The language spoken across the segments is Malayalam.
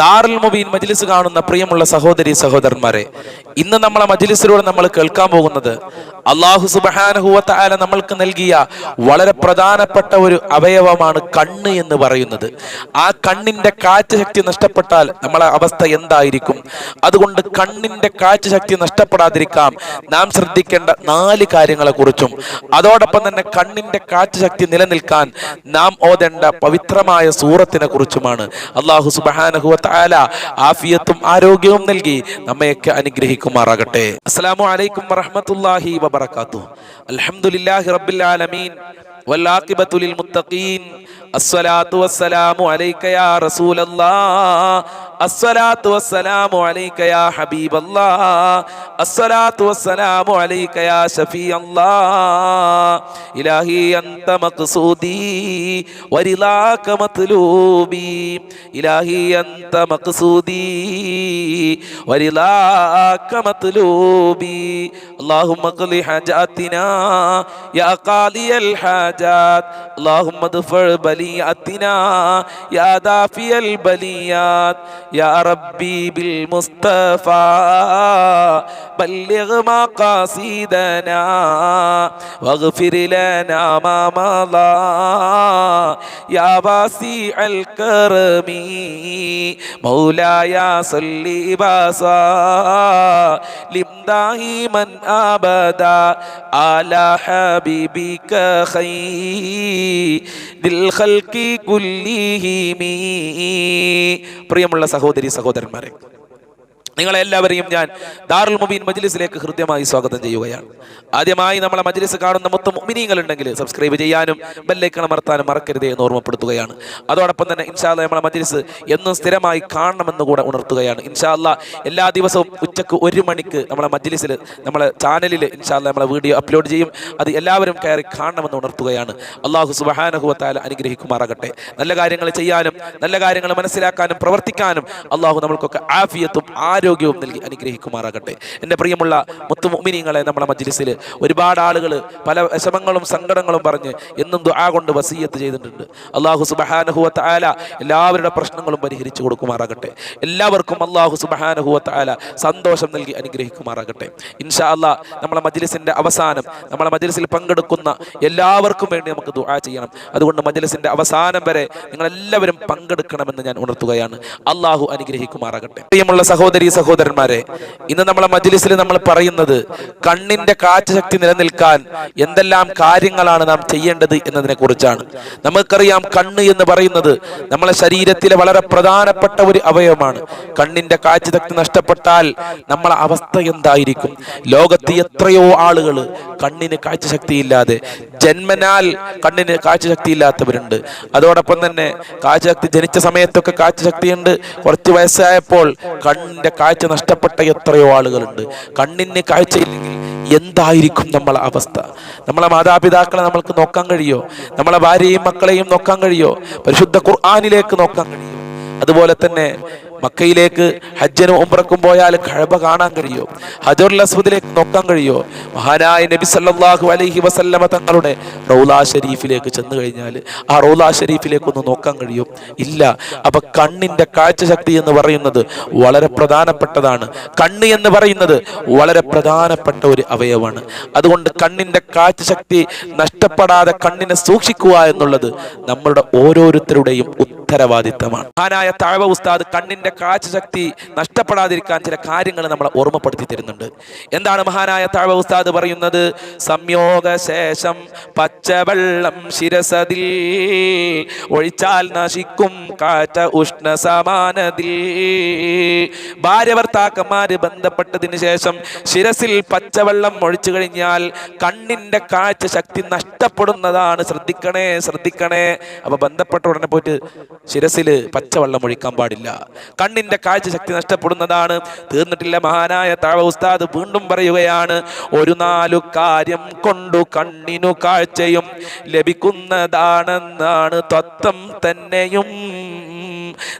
ദാറുൽ മുബീൻ മജ്ലിസ് കാണുന്ന പ്രിയമുള്ള സഹോദരി സഹോദരന്മാരെ ഇന്ന് നമ്മളെ മജ്ലിസിലൂടെ നമ്മൾ കേൾക്കാൻ പോകുന്നത് അള്ളാഹു വ ആല നമ്മൾക്ക് നൽകിയ വളരെ പ്രധാനപ്പെട്ട ഒരു അവയവമാണ് കണ്ണ് എന്ന് പറയുന്നത്. ആ കണ്ണിന്റെ കാഴ്ച ശക്തി നഷ്ടപ്പെട്ടാൽ നമ്മളെ അവസ്ഥ എന്തായിരിക്കും? അതുകൊണ്ട് കണ്ണിന്റെ കാഴ്ച ശക്തി നഷ്ടപ്പെടാതിരിക്കാം. നാം ശ്രദ്ധിക്കേണ്ട നാല് കാര്യങ്ങളെ കുറിച്ചും അതോടൊപ്പം തന്നെ കണ്ണിന്റെ കാഴ്ച ശക്തി നിലനിൽക്കാൻ നാം ഓതേണ്ട പവിത്രമായ സൂറത്തിനെ കുറിച്ചുമാണ് അള്ളാഹു സുബഹാനഹുവത്ത ആല ആഫിയത്തും ആരോഗ്യവും നൽകി നമ്മയൊക്കെ അനുഗ്രഹിക്കുമാറാകട്ടെ അസ്സലാമു അലൈക്കും വറഹ്മത്തുള്ളാഹി വബറകാതുഹു അൽഹംദുലില്ലാഹി റബ്ബിൽ ആലമീൻ والعاقبة للمتقين الصلاة والسلام عليك يا رسول الله الصلاة والسلام عليك يا حبيب الله الصلاة والسلام عليك يا شفيع الله إلهي أنت مقصودي ورضاك مطلوبي إلهي أنت مقصودي ورضاك مطلوبي اللهم اقض حاجاتنا يا قاضي الحاجات اللهم ادفع بلياتنا يا دافي البليات يا ربي بالمصطفى بلغ مقاصدنا واغفر لنا ما مضى يا واسع الكرم مولاي صل وسلم دائما ابدا على حبيبك خير الخلق كلهم പ്രിയമുള്ള സഹോദരി സഹോദരന്മാരെ നിങ്ങളെല്ലാവരെയും ഞാൻ ദാറുൽ മുബീൻ മജ്ലിസിലേക്ക് ഹൃദ്യമായി സ്വാഗതം ചെയ്യുകയാണ്. ആദ്യമായി നമ്മളെ മജ്ലിസ് കാണുന്ന മൊത്തം മുമിനിയങ്ങൾ ഉണ്ടെങ്കിൽ സബ്സ്ക്രൈബ് ചെയ്യാനും ബെല്ലൈക്കൺ അമർത്താനും മറക്കരുത് എന്ന് ഓർമ്മപ്പെടുത്തുകയാണ്. അതോടൊപ്പം തന്നെ ഇൻഷാല്ല നമ്മളെ മജ്ലിസ് എന്നും സ്ഥിരമായി കാണണമെന്ന് കൂടെ ഉണർത്തുകയാണ്. ഇൻഷാല്ല എല്ലാ ദിവസവും ഉച്ചയ്ക്ക് ഒരു മണിക്ക് നമ്മളെ മജ്ലിസിൽ നമ്മളെ ചാനലിൽ ഇൻഷാല്ല നമ്മളെ വീഡിയോ അപ്ലോഡ് ചെയ്യും. അത് എല്ലാവരും കയറി കാണണമെന്ന് ഉണർത്തുകയാണ്. അള്ളാഹു സുബഹാനഹുവത്താല അനുഗ്രഹിക്കുമാറാകട്ടെ. നല്ല കാര്യങ്ങൾ ചെയ്യാനും നല്ല കാര്യങ്ങൾ മനസ്സിലാക്കാനും പ്രവർത്തിക്കാനും അള്ളാഹു നമ്മൾക്കൊക്കെ ആഫിയത്തും ആരോഗ്യവും നൽകി അനുഗ്രഹിക്കുമാറാകട്ടെ. എന്റെ പ്രിയമുള്ള മുത്തുമോമിനിങ്ങളെ നമ്മുടെ മജ്ലിസിൽ ഒരുപാട് ആളുകൾ പല വിഷമങ്ങളും സങ്കടങ്ങളും പറഞ്ഞ് എന്നും ദുആ കൊണ്ട് വസീയത്ത് ചെയ്തിട്ടുണ്ട്. അള്ളാഹു സുബഹാനഹുവത്ത് ആല എല്ലാവരുടെ പ്രശ്നങ്ങളും പരിഹരിച്ചു കൊടുക്കുമാറാകട്ടെ. എല്ലാവർക്കും അള്ളാഹു സുബഹാനഹുവത്ത് ആല സന്തോഷം നൽകി അനുഗ്രഹിക്കുമാറാകട്ടെ. ഇൻഷാ അല്ലാ നമ്മളെ മജ്ലിസിന്റെ അവസാനം നമ്മളെ മജ്ലിസിൽ പങ്കെടുക്കുന്ന എല്ലാവർക്കും വേണ്ടി നമുക്ക് ദുആ ചെയ്യണം. അതുകൊണ്ട് മജ്ലിസിന്റെ അവസാനം വരെ നിങ്ങളെല്ലാവരും പങ്കെടുക്കണമെന്ന് ഞാൻ ഉണർത്തുകയാണ്. അള്ളാഹു അനുഗ്രഹിക്കുമാറാകട്ടെ. പ്രിയമുള്ള സഹോദരി സഹോദരന്മാരെ ഇന്ന് നമ്മളെ മജിലിസിൽ നമ്മൾ പറയുന്നത് കണ്ണിന്റെ കാറ്റ് ശക്തി നിലനിൽക്കാൻ എന്തെല്ലാം കാര്യങ്ങളാണ് നാം ചെയ്യേണ്ടത് എന്നതിനെ കുറിച്ചാണ് നമുക്കറിയാം കണ്ണ് എന്ന് പറയുന്നത് നമ്മളെ ശരീരത്തിലെ വളരെ പ്രധാനപ്പെട്ട ഒരു അവയവമാണ്. കണ്ണിന്റെ കാറ്റ് ശക്തി നഷ്ടപ്പെട്ടാൽ നമ്മളെ അവസ്ഥ എന്തായിരിക്കും? ലോകത്ത് എത്രയോ ആളുകൾ കണ്ണിന് കാഴ്ച ശക്തിയില്ലാതെ ജന്മനാൽ കണ്ണിന് കാഴ്ച ശക്തി ഇല്ലാത്തവരുണ്ട് അതോടൊപ്പം തന്നെ കാഴ്ച ശക്തി ജനിച്ച സമയത്തൊക്കെ കാഴ്ച ശക്തിയുണ്ട് കുറച്ച് വയസ്സായപ്പോൾ കണ്ണിന്റെ കാഴ്ച നഷ്ടപ്പെട്ട എത്രയോ ആളുകളുണ്ട്. കണ്ണിന് കാഴ്ചയില്ലെങ്കിൽ എന്തായിരിക്കും നമ്മളെ അവസ്ഥ? നമ്മളെ മാതാപിതാക്കളെ നമ്മൾക്ക് നോക്കാൻ കഴിയോ? നമ്മളെ ഭാര്യയും മക്കളെയും നോക്കാൻ കഴിയോ? പരിശുദ്ധ ഖുർആാനിലേക്ക് നോക്കാൻ കഴിയോ? അതുപോലെ തന്നെ മക്കയിലേക്ക് ഹജ്ജനും ഉംറക്കും പോയാൽ കഴബ കാണാൻ കഴിയോ? ഹജറുൽ അസ്വദിലേക്ക് നോക്കാൻ കഴിയോ? മഹാനായ നബി സല്ലാഹു അലൈഹി വസല്ലമ തങ്ങളുടെ റൗലാ ഷരീഫിലേക്ക് ചെന്ന് കഴിഞ്ഞാൽ ആ റൗലാ ഷരീഫിലേക്ക് ഒന്ന് നോക്കാൻ കഴിയും? ഇല്ല. അപ്പൊ കണ്ണിന്റെ കാഴ്ചശക്തി എന്ന് പറയുന്നത് വളരെ പ്രധാനപ്പെട്ടതാണ്. കണ്ണ് എന്ന് പറയുന്നത് വളരെ പ്രധാനപ്പെട്ട ഒരു അവയവമാണ്. അതുകൊണ്ട് കണ്ണിന്റെ കാഴ്ചശക്തി നഷ്ടപ്പെടാതെ കണ്ണിനെ സൂക്ഷിക്കുക എന്നുള്ളത് നമ്മളുടെ ഓരോരുത്തരുടെയും ഉത്തരവാദിത്തമാണ്. മഹാനായ താഴ്വ ഉസ്താദ് കണ്ണിന്റെ കാഴ്ചശക്തി നഷ്ടപ്പെടാതിരിക്കാൻ ചില കാര്യങ്ങൾ നമ്മളെ ഓർമ്മപ്പെടുത്തി തരുന്നുണ്ട്. എന്താണ് മഹാനായ താഴ്വ ഉസ്താദ് പറയുന്നത്? സംയോഗ ശേഷം പച്ചവെള്ളം ശിരസതിൽ ഒഴിച്ചാൽ നശിക്കും കാറ്റ ഉഷ്ണ സമാനതിൽ ഭാര്യ ഭർത്താക്കന്മാര് ബന്ധപ്പെട്ടതിന് ശേഷം ശിരസിൽ പച്ചവെള്ളം ഒഴിച്ചു കഴിഞ്ഞാൽ കണ്ണിന്റെ കാഴ്ച ശക്തി നഷ്ടപ്പെടുന്നതാണ്. ശ്രദ്ധിക്കണേ ശ്രദ്ധിക്കണേ. അപ്പൊ ബന്ധപ്പെട്ട ഉടനെ പോയിട്ട് ശിരസിൽ പച്ചവെള്ളം ഒഴിക്കാൻ പാടില്ല. കണ്ണിന്റെ കാഴ്ച ശക്തി നഷ്ടപ്പെടുന്നതാണ്. തീർന്നിട്ടില്ല മഹാനായ താഴ ഉസ്താദ് വീണ്ടും പറയുകയാണ് ഒരു നാലു കാര്യം കൊണ്ടു കണ്ണിനു കാഴ്ചയും ലഭിക്കുന്നതാണെന്നാണ് തത്വം തന്നെയും.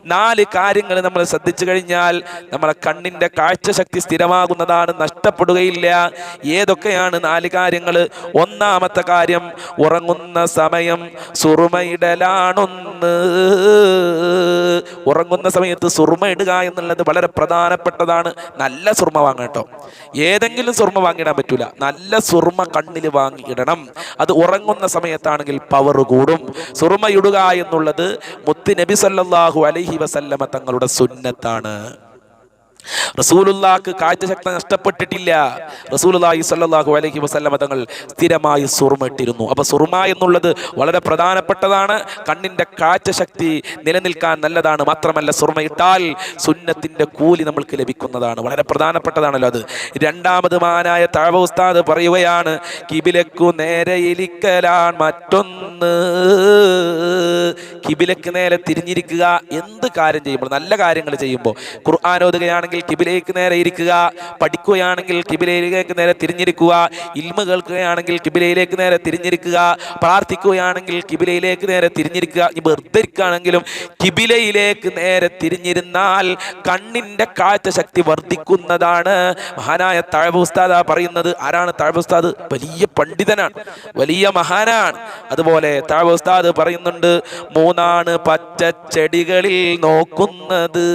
നാല് കാര്യങ്ങൾ നമ്മൾ ശ്രദ്ധിച്ചു കഴിഞ്ഞാൽ നമ്മളെ കണ്ണിന്റെ കാഴ്ചശക്തി സ്ഥിരമാകുന്നതാണ് നഷ്ടപ്പെടുകയില്ല. ഏതൊക്കെയാണ് നാല് കാര്യങ്ങൾ? ഒന്നാമത്തെ കാര്യം ഉറങ്ങുന്ന സമയം സുറുമയിടലാണൊന്ന്. ഉറങ്ങുന്ന സമയത്ത് സുർമ ഇടുക എന്നുള്ളത് വളരെ പ്രധാനപ്പെട്ടതാണ്. നല്ല സുർമ വാങ്ങണം കേട്ടോ. ഏതെങ്കിലും സുർമ വാങ്ങിയിടാൻ പറ്റൂല. നല്ല സുർമ കണ്ണിൽ വാങ്ങിയിടണം അത് ഉറങ്ങുന്ന സമയത്താണെങ്കിൽ പവർ കൂടും. സുർമ ഇടുക എന്നുള്ളത് മുത്ത് നബി സല്ലാഹു അലഹി വസല്ലമ തങ്ങളുടെ സുന്നത്താണ്. റസൂലുള്ളാക്ക് കാഴ്ചശക്തി നഷ്ടപ്പെട്ടിട്ടില്ല. റസൂലുള്ളാഹി സ്വല്ലല്ലാഹു അലൈഹി വസല്ലമ തങ്ങൾ സ്ഥിരമായി സുറുമിട്ടിരുന്നു. അപ്പൊ സുറുമ എന്നുള്ളത് വളരെ പ്രധാനപ്പെട്ടതാണ്. കണ്ണിന്റെ കാഴ്ചശക്തി നിലനിൽക്കാൻ നല്ലതാണ്. മാത്രമല്ല സുറുമ ഇട്ടാൽ സുന്നത്തിന്റെ കൂലി നമ്മൾക്ക് ലഭിക്കുന്നതാണ്. വളരെ പ്രധാനപ്പെട്ടതാണല്ലോ അത്. രണ്ടാമത് മാനായ താഴ ഉസ്താദ് പറയുകയാണ് കിബിലക്കു നേരെ ഇരിക്കലാൻ മറ്റൊന്ന്. കിബിലക്ക് നേരെ തിരിഞ്ഞിരിക്കുക എന്ത് കാര്യം ചെയ്യുമ്പോൾ നല്ല കാര്യങ്ങൾ ചെയ്യുമ്പോൾ. ഖുർആൻ ഓതുകയാണെങ്കിൽ കിബിലേക്ക് നേരെ ഇരിക്കുക. പഠിക്കുകയാണെങ്കിൽ കിബിലയിലേക്ക് നേരെ തിരിഞ്ഞിരിക്കുക. ഇൽമ കേൾക്കുകയാണെങ്കിൽ കിബിലയിലേക്ക് നേരെ തിരിഞ്ഞിരിക്കുക. പ്രാർത്ഥിക്കുകയാണെങ്കിൽ കിബിലയിലേക്ക് നേരെ തിരിഞ്ഞിരിക്കുക. ഇനി വെറുതെ ഇരിക്കുകയാണെങ്കിലും കിബിലയിലേക്ക് നേരെ തിരിഞ്ഞിരുന്നാൽ കണ്ണിന്റെ കാഴ്ച ശക്തി വർദ്ധിക്കുന്നതാണ്. മഹാനായ താഴ്വ ഉസ്താദ പറയുന്നത് ആരാണ് താഴ്വ ഉസ്താദ്? വലിയ പണ്ഡിതനാണ്. വലിയ മഹാനാണ്. അതുപോലെ താഴ്വ ഉസ്താദ് പറയുന്നുണ്ട് മൂന്നാണ് പച്ച ചെടികളിൽ നോക്കുന്നത്.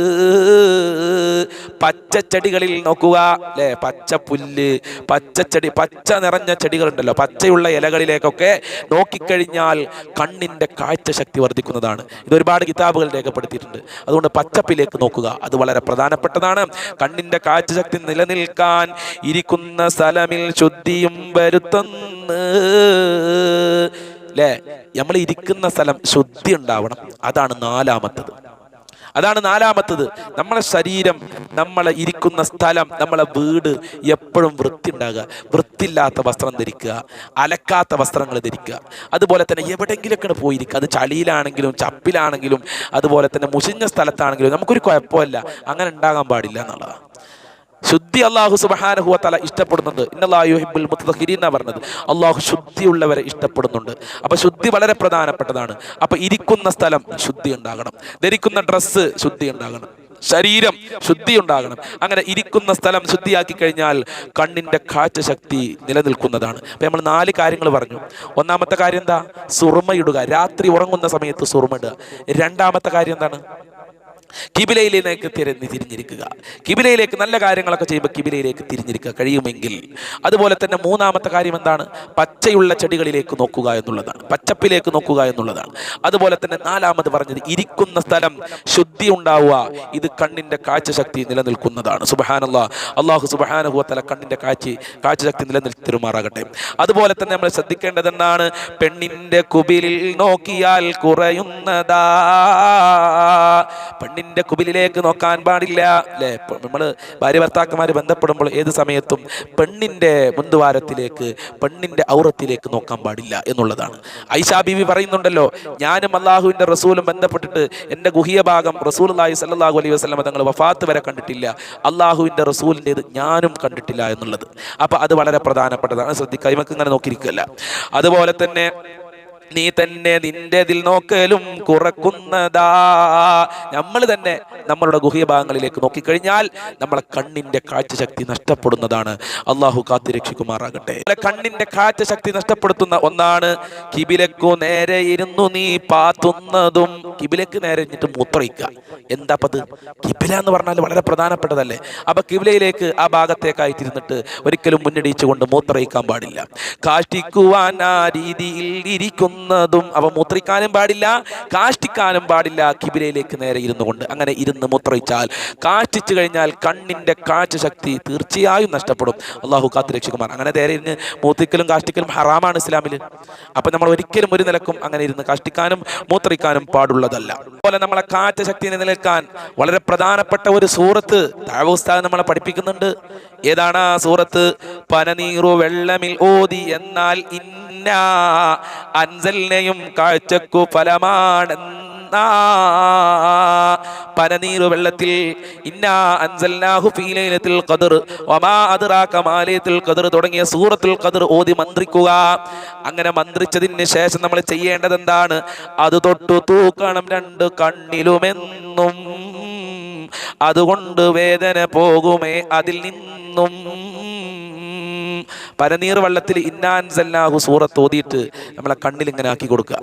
പച്ചച്ചെടികളിൽ നോക്കുക. അല്ലെ പച്ച പുല്ല് പച്ചച്ചെടി പച്ച നിറഞ്ഞ ചെടികളുണ്ടല്ലോ. പച്ചയുള്ള ഇലകളിലേക്കൊക്കെ നോക്കിക്കഴിഞ്ഞാൽ കണ്ണിന്റെ കാഴ്ചശക്തി വർദ്ധിക്കുന്നതാണ്. ഇത് ഒരുപാട് കിതാബുകൾ രേഖപ്പെടുത്തിയിട്ടുണ്ട്. അതുകൊണ്ട് പച്ചപ്പിലേക്ക് നോക്കുക. അത് വളരെ പ്രധാനപ്പെട്ടതാണ്. കണ്ണിന്റെ കാഴ്ചശക്തി നിലനിൽക്കാൻ ഇരിക്കുന്ന സ്ഥലമിൽ ശുദ്ധിയും വരുത്തുന്നു. അല്ലേ നമ്മൾ ഇരിക്കുന്ന സ്ഥലം ശുദ്ധി ഉണ്ടാവണം. അതാണ് നാലാമത്തത്. അതാണ് നാലാമത്തത്. നമ്മളെ ശരീരം നമ്മളെ ഇരിക്കുന്ന സ്ഥലം നമ്മളെ വീട് എപ്പോഴും വൃത്തി ഉണ്ടാകുക വൃത്തിയില്ലാത്ത വസ്ത്രം ധരിക്കുക. അലക്കാത്ത വസ്ത്രങ്ങൾ ധരിക്കുക. അതുപോലെ തന്നെ എവിടെയെങ്കിലുമൊക്കെ പോയിരിക്കുക. അത് ചളിയിലാണെങ്കിലും ചപ്പിലാണെങ്കിലും അതുപോലെ തന്നെ മുഷിഞ്ഞ സ്ഥലത്താണെങ്കിലും നമുക്കൊരു കുഴപ്പമില്ല. അങ്ങനെ ഉണ്ടാകാൻ പാടില്ല എന്നുള്ളതാണ്. ശുദ്ധി അള്ളാഹു സുബഹാനഹുവ തല ഇഷ്ടപ്പെടുന്നുണ്ട്. ഇന്നലായുഹിബുൽ മുത്തഹിരി എന്നാ പറഞ്ഞത്. അള്ളാഹു ശുദ്ധിയുള്ളവരെ ഇഷ്ടപ്പെടുന്നുണ്ട്. അപ്പൊ ശുദ്ധി വളരെ പ്രധാനപ്പെട്ടതാണ്. അപ്പൊ ഇരിക്കുന്ന സ്ഥലം ശുദ്ധി ഉണ്ടാകണം. ധരിക്കുന്ന ഡ്രസ്സ് ശുദ്ധി ഉണ്ടാകണം. ശരീരം ശുദ്ധി ഉണ്ടാകണം. അങ്ങനെ ഇരിക്കുന്ന സ്ഥലം ശുദ്ധിയാക്കി കഴിഞ്ഞാൽ കണ്ണിന്റെ കാഴ്ചശക്തി നിലനിൽക്കുന്നതാണ്. അപ്പൊ നമ്മൾ നാല് കാര്യങ്ങൾ പറഞ്ഞു. ഒന്നാമത്തെ കാര്യം എന്താ? സുറുമയിടുക രാത്രി ഉറങ്ങുന്ന സമയത്ത് സുറുമയിടുക രണ്ടാമത്തെ കാര്യം എന്താണ്? കിബിലയിലേക്ക് തിരഞ്ഞ് തിരിഞ്ഞിരിക്കുക. കിബിലയിലേക്ക് നല്ല കാര്യങ്ങളൊക്കെ ചെയ്യുമ്പോൾ കിബിലയിലേക്ക് തിരിഞ്ഞിരിക്കുക കഴിയുമെങ്കിൽ. അതുപോലെ തന്നെ മൂന്നാമത്തെ കാര്യം എന്താണ്? പച്ചയുള്ള ചെടികളിലേക്ക് നോക്കുക എന്നുള്ളതാണ്. പച്ചപ്പിലേക്ക് നോക്കുക എന്നുള്ളതാണ്. അതുപോലെ തന്നെ നാലാമത് പറഞ്ഞത് ഇരിക്കുന്ന സ്ഥലം ശുദ്ധി ഉണ്ടാവുക. ഇത് കണ്ണിന്റെ കാഴ്ചശക്തി നിലനിൽക്കുന്നതാണ്. സുബഹാനല്ല. അള്ളാഹു സുബഹാനുഹുവത്തല കണ്ണിന്റെ കാഴ്ച കാഴ്ചശക്തി നിലനിൽത്തിരുമാറാകട്ടെ. അതുപോലെ തന്നെ നമ്മൾ ശ്രദ്ധിക്കേണ്ടതെന്നാണ് പെണ്ണിന്റെ കുബിലിൽ നോക്കിയാൽ കുറയുന്നതാ. പെണ്ണിന്റെ കുബിലിലേക്ക് നോക്കാൻ പാടില്ല. അല്ലേ നമ്മൾ ഭാര്യ ഭർത്താക്കന്മാർ ബന്ധപ്പെടുമ്പോൾ ഏത് സമയത്തും പെണ്ണിന്റെ മുന്തുവാരത്തിലേക്ക് പെണ്ണിന്റെ ഔറത്തിലേക്ക് നോക്കാൻ പാടില്ല എന്നുള്ളതാണ്. ഐഷാ ബീവി പറയുന്നുണ്ടല്ലോ ഞാനും അള്ളാഹുവിന്റെ റസൂലും ബന്ധപ്പെട്ടിട്ട് എന്റെ ഗുഹിയ ഭാഗം റസൂൽ അള്ളാഹി സല്ലാഹു അലൈഹി വസ്ലം തങ്ങൾ വഫാത്ത് വരെ കണ്ടിട്ടില്ല. അള്ളാഹുവിന്റെ റസൂലിന്റെത് ഞാനും കണ്ടിട്ടില്ല എന്നുള്ളത്. അപ്പൊ അത് വളരെ പ്രധാനപ്പെട്ടതാണ്. ശ്രദ്ധിക്കുക ഇവർക്ക് ഇങ്ങനെ നോക്കിയിരിക്കുകയല്ല. അതുപോലെ തന്നെ നീ തന്നെ നിന്റെതിൽ നോക്കലും കുറക്കുന്നതാ. നമ്മൾ തന്നെ നമ്മളുടെ ഗുഹ്യ ഭാഗങ്ങളിലേക്ക് നോക്കിക്കഴിഞ്ഞാൽ നമ്മളെ കണ്ണിന്റെ കാഴ്ച ശക്തി നഷ്ടപ്പെടുന്നതാണ്. അള്ളാഹു കാത്തു രക്ഷിക്കുമാറാകട്ടെ. കണ്ണിന്റെ കാഴ്ചശക്തി നഷ്ടപ്പെടുത്തുന്ന ഒന്നാണ് കിബിലക്കു നേരെ ഇരുന്നു നീ പാത്തുന്നതും കിബിലക്ക് നേരെ ഇരുന്നിട്ട് മൂത്രയിക്കുക. എന്താ പത് കിബില എന്ന് പറഞ്ഞാൽ വളരെ പ്രധാനപ്പെട്ടതല്ലേ? അപ്പൊ കിബിലയിലേക്ക് ആ ഭാഗത്തേക്കായി തിരുന്നിട്ട് ഒരിക്കലും മുന്നടിച്ചുകൊണ്ട് മൂത്രയിക്കാൻ പാടില്ല. കാഷ്ടിക്കുവാൻ ആ രീതിയിൽ ഇരിക്കുന്നതും അവ മൂത്രിക്കാനും പാടില്ല കാഷ്ടിക്കാനും പാടില്ല കിബിലയിലേക്ക് നേരെ ഇരുന്നു കൊണ്ട് അങ്ങനെ ഇരുന്ന് മൂത്രയിച്ചാൽ കാഷ്ടിച്ചു കഴിഞ്ഞാൽ കണ്ണിന്റെ കാഴ്ച ശക്തി തീർച്ചയായും നഷ്ടപ്പെടും. അള്ളാഹു കാത്ത് രക്ഷിക്കുമാർ അങ്ങനെ നേരെ ഇരുന്ന് മൂത്രിക്കലും കാഷ്ടിക്കലും ഹറാമാണ് ഇസ്ലാമിൽ അപ്പം നമ്മൾ ഒരിക്കലും ഒരു നിലക്കും അങ്ങനെ ഇരുന്ന് കാഷ്ടിക്കാനും മൂത്രിക്കാനും പാടുള്ളതല്ല. അതുപോലെ നമ്മളെ കാഴ്ച ശക്തി നിലനിൽക്കാൻ വളരെ പ്രധാനപ്പെട്ട ഒരു സൂറത്ത് താഴോസ്താദ് നമ്മളെ പഠിപ്പിക്കുന്നുണ്ട്. ഏതാണ് ആ സൂറത്ത്? പനനീറു വെള്ളമിൽ ഓതി എന്നാൽ ഇന്ന അൻസലിനെയും കാഴ്ചക്കു ഫലമാണ് ആ പനനീർ വെള്ളത്തിൽ ഇന്നാ അൻസൽനാഹു ഫീ ലൈലത്തുൽ ഖദർ വമാ അദ്റാക മാ ലൈലത്തുൽ ഖദർ തുടങ്ങിയ സൂറത്തുൽ ഖദർ ഓതി മന്ത്രിക്കുക. അങ്ങനെ മന്ത്രിച്ചതിന് ശേഷം നമ്മൾ ചെയ്യേണ്ടത് എന്താണ് അത് തൊട്ടു തൂക്കണം രണ്ട് കണ്ണിലുമെന്നും അതുകൊണ്ട് വേദന പോകുമേ അതിൽ നിന്നും. പരനീർ വള്ളത്തിൽ ഇന്നാൻ സല്ലാഹു സൂറത്ത് ഓതിയിട്ട് നമ്മളെ കണ്ണിൽ ഇങ്ങനെ ആക്കി കൊടുക്കുക.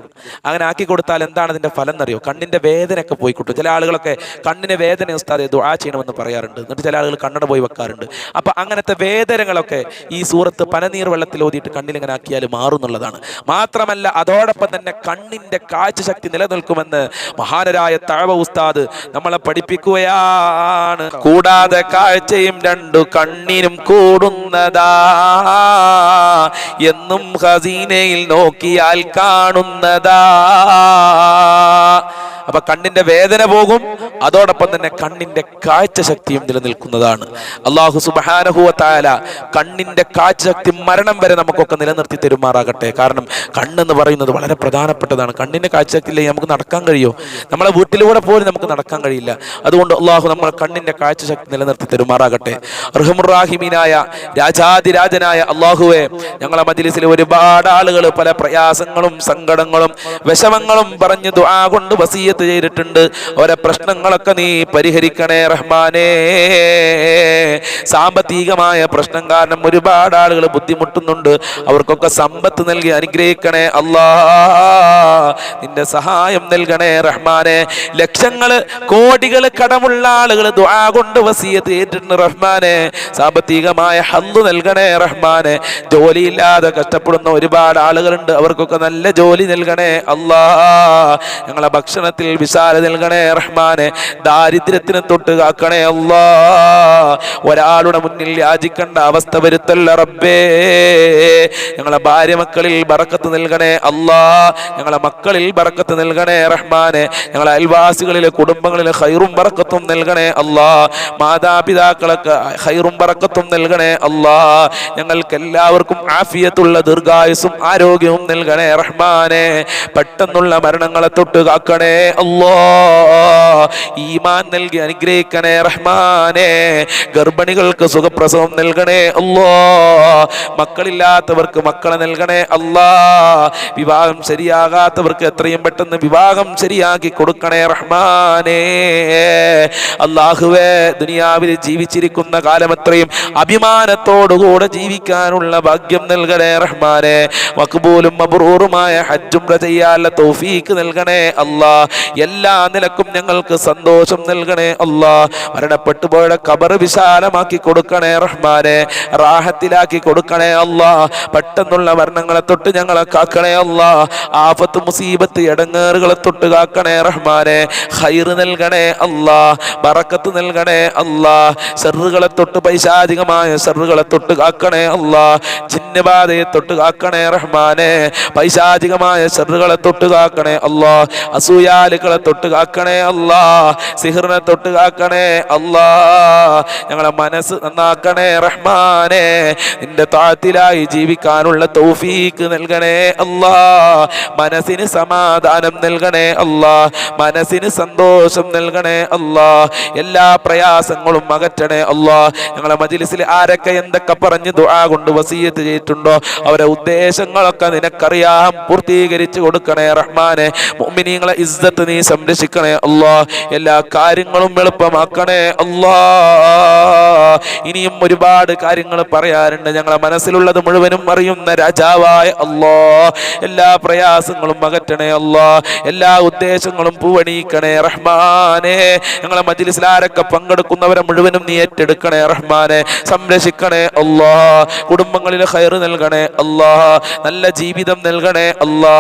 അങ്ങനെ ആക്കി കൊടുത്താൽ എന്താണ് അതിന്റെ ഫലം എന്നറിയോ? കണ്ണിന്റെ വേദനയൊക്കെ പോയി കിട്ടും. ചില ആളുകളൊക്കെ കണ്ണിന് വേദന ഉസ്താദെ ദുആ ചെയ്യണമെന്ന് പറയാറുണ്ട്. എന്നിട്ട് ചില ആളുകൾ കണ്ണട പോയി വെക്കാറുണ്ട്. അപ്പം അങ്ങനത്തെ വേദനകളൊക്കെ ഈ സൂറത്ത് പനനീർ വെള്ളത്തിൽ ഓതിയിട്ട് കണ്ണിൽ ഇങ്ങനെ ആക്കിയാൽ മാറുന്നുള്ളതാണ് മാത്രമല്ല അതോടൊപ്പം തന്നെ കണ്ണിന്റെ കാഴ്ചശക്തി നിലനിൽക്കുമെന്ന് മഹാനരായ തഴവ ഉസ്താദ് നമ്മളെ പഠിപ്പിക്കുകയാണ്. കൂടാതെ കാഴ്ചയും രണ്ടു കണ്ണിനും കൂടുന്നതാ. എന്നും ഹസീനയിൽ നോക്കിയാൽ കാണുന്നതാ. അപ്പൊ കണ്ണിന്റെ വേദന പോകും. അതോടൊപ്പം തന്നെ കണ്ണിന്റെ കാഴ്ച ശക്തിയും നിലനിൽക്കുന്നതാണ്. അള്ളാഹു സുബാനഹുല കണ്ണിന്റെ കാഴ്ച ശക്തി മരണം വരെ നമുക്കൊക്കെ നിലനിർത്തി തരുമാറാകട്ടെ. കാരണം കണ്ണെന്ന് പറയുന്നത് വളരെ പ്രധാനപ്പെട്ടതാണ്. കണ്ണിന്റെ കാഴ്ച ശക്തി ഇല്ലെങ്കിൽ നമുക്ക് നടക്കാൻ കഴിയോ? നമ്മളെ വീട്ടിലൂടെ പോലും നമുക്ക് നടക്കാൻ കഴിയില്ല. അതുകൊണ്ട് അള്ളാഹു നമ്മൾ കണ്ണിന്റെ കാഴ്ച ശക്തി നിലനിർത്തി തരുമാറാകട്ടെ. റഹമുറാഹിമീനായ രാജാതിരാജനായ അള്ളാഹുവെ ഞങ്ങളെ മജിലിസിൽ ഒരുപാട് ആളുകൾ പല പ്രയാസങ്ങളും സങ്കടങ്ങളും വിഷമങ്ങളും പറഞ്ഞു ദുആ കൊണ്ട് വസീയത്ത് ചെയ്തിട്ടുണ്ട്. അവരെ പ്രശ്നങ്ങളൊക്കെ നീ പരിഹരിക്കണേ റഹ്മാനേ. സാമ്പത്തികമായ പ്രശ്നം കാരണം ഒരുപാട് ആളുകൾ ബുദ്ധിമുട്ടുന്നുണ്ട്. അവർക്കൊക്കെ സമ്പത്ത് നൽകി അനുഗ്രഹിക്കണേ അല്ലാ. നിന്റെ സഹായം നൽകണേ റഹ്മാനെ. ലക്ഷങ്ങൾ കോടികൾ കടമുള്ള ആളുകൾ കൊണ്ട് വസീയത്ത് ഏറ്റിട്ടുണ്ട് റഹ്മാനെ. സാമ്പത്തികമായ ഹന്ത് നൽകണേ റഹ്മാനെ. ജോലിയില്ലാതെ കഷ്ടപ്പെടുന്ന ഒരുപാട് ആളുകളുണ്ട്. അവർക്കൊക്കെ നല്ല ജോലി നൽകണേ അല്ലാ. ഞങ്ങളെ ഭക്ഷണത്തിൽ വിശാല നൽകണേ റഹ്മാനെ. ദാരിദ്ര്യത്തിന് തൊട്ട് കാക്കണേ അല്ലാ. ഒരാളുടെ മുന്നിൽ യാചിക്കേണ്ട അവസ്ഥ വരുത്തല്ല റബ്ബേ. ഞങ്ങളെ ഭാര്യ മക്കളിൽ ബറക്കത്ത് നൽകണേ അല്ലാ. ഞങ്ങളെ മക്കളിൽ ബറക്കത്ത് നൽകണേ റഹ്മാനെ. ഞങ്ങളെ അയൽവാസികളിലെ കുടുംബങ്ങളിലെ ഹൈറും ബറക്കത്തും നൽകണേ അല്ലാ. മാതാപിതാക്കളൊക്കെ ഹൈറും ബറക്കത്തും നൽകണേ അല്ലാ. ഞങ്ങൾക്ക് എല്ലാവർക്കും ആഫിയത്തുള്ള ദീർഘായുസും ആരോഗ്യവും നൽകണേ റഹ്മാനെ. പെട്ടെന്നുള്ള മരണങ്ങളെ തൊട്ട് കാക്കണേ ഈമാൻ നൽകി അനുഗ്രഹിക്കണേ റഹ്മാനെ. ഗർഭിണികൾക്ക് സുഖപ്രസവം നൽകണേ അല്ലോ മക്കളില്ലാത്തവർക്ക് മക്കളെ നൽകണേ അല്ലാ വിവാഹം ശരിയാകാത്തവർക്ക് എത്രയും പെട്ടെന്ന് വിവാഹം ശരിയാക്കി കൊടുക്കണേ റഹ്മാനേ. അള്ളാഹുവേ ദുനിയാവിൽ ജീവിച്ചിരിക്കുന്ന കാലം എത്രയും അഭിമാനത്തോടുകൂടെ ജീവിക്കാനുള്ള ഭാഗ്യം നൽകണേ റഹ്മാനെ. മക്ബൂലും മബ്രൂറുമായ ഹജ്ജും ചെയ്യാനുള്ള തൗഫീക്ക് നൽകണേ അല്ലാ എല്ലാ നിലക്കും ഞങ്ങൾക്ക് സന്തോഷം നൽകണേ അല്ലാ. മരണപ്പെട്ടു പോയുടെ കബർ വിശാലമാക്കി കൊടുക്കണേ റഹ്മാനെ. റാഹത്തിലാക്കി കൊടുക്കണേ അല്ലാ. പെട്ടെന്നുള്ള മരണങ്ങളെ തൊട്ട് ഞങ്ങളെ കാക്കണേ അല്ലാ. ആഫത്ത് മുസീബത്ത് ഇടങ്ങേറുകളെ തൊട്ട് കാക്കണേ റഹ്മാനെ. ഹൈറ് നൽകണേ അല്ലാ. ബറക്കത്ത് നൽകണേ അല്ലാ. സെറുകളെ തൊട്ട് പൈശാചികമായ സെറുകളെ തൊട്ട് കാക്കണേ അല്ലാ. ചിന്നബാധയെ തൊട്ട് കാക്കണേ റഹ്മാനെ. പൈശാചികമായ സെറുകളെ തൊട്ട് കാക്കണേ അല്ലാ. അസൂയാലുകളെ തൊട്ട് കാക്കണേ അല്ലാ. സിഹിറിനെ തൊട്ട് കാക്കണേ അല്ലാ. ഞങ്ങളെ മനസ്സ് നന്നാക്കണേ റഹ്മാനെ. നിന്റെ താഴത്തിലായി ജീവിക്കാനുള്ള തൗഫീക്ക് നൽകണേ അല്ലാ. മനസ്സിന് സമാധാനം നൽകണേ അല്ലാ. മനസ്സിന് സന്തോഷം നൽകണേ അല്ലാ. എല്ലാ പ്രയാസങ്ങളും അകറ്റണേ അല്ലാ. ഞങ്ങളെ മജിലിസിൽ ആരൊക്കെ എന്തൊക്കെ പറഞ്ഞ് ദുആ കൊണ്ട് വസീയത്ത് ചെയ്തിട്ടുണ്ടോ? അവരെ ഉദ്ദേശങ്ങളൊക്കെ നിനക്കറിയാം. പൂർത്തീകരിച്ചു കൊടുക്കണേ റഹ്മാനെ. മുഅ്മിനീങ്ങളെ ഇസ്സത്ത് നീ സംരക്ഷിക്കണേ അല്ലാ. എല്ലാ കാര്യങ്ങളും എളുപ്പമാക്കണേ അല്ലാ. ഇനിയും ഒരുപാട് കാര്യങ്ങൾ പറയാറുണ്ട് ഞങ്ങളെ മനസ്സിലുള്ളത് മുഴുവനും അറിയുന്ന രാജാവായ അല്ലാ. എല്ലാ പ്രയാസങ്ങളും അകറ്റണേ അല്ലാ. എല്ലാ ഉദ്ദേശങ്ങളും പൂവണിയിക്കണേ റഹ്മാനെ. ഞങ്ങളെ മജിലിസിലാരൊക്കെ പങ്കെടുക്കുന്നവരെ മുഴുവനും നീ ഏറ്റെടുക്കണേ റഹ്മാനെ. സംരക്ഷിക്കണേ അല്ലാ. കുടുംബങ്ങളിൽ ഹയർ നൽകണേ അല്ലാ. നല്ല ജീവിതം നൽകണേ അല്ലാ.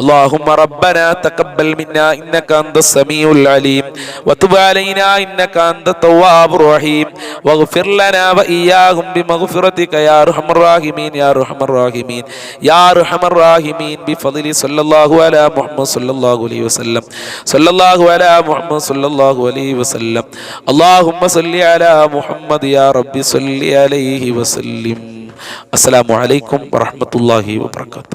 اللهم ربنا تقبل منا انك انت السميع العليم وتب علينا انك انت التواب الرحيم واغفر لنا واياهم بمغفرتك يا ارحم الراحمين يا ارحم الراحمين يا ارحم الراحمين بفضل صلى الله على محمد صلى الله عليه وسلم صلى الله على محمد صلى الله عليه وسلم اللهم صل على محمد يا رب صل عليه وسلم السلام عليكم ورحمه الله وبركاته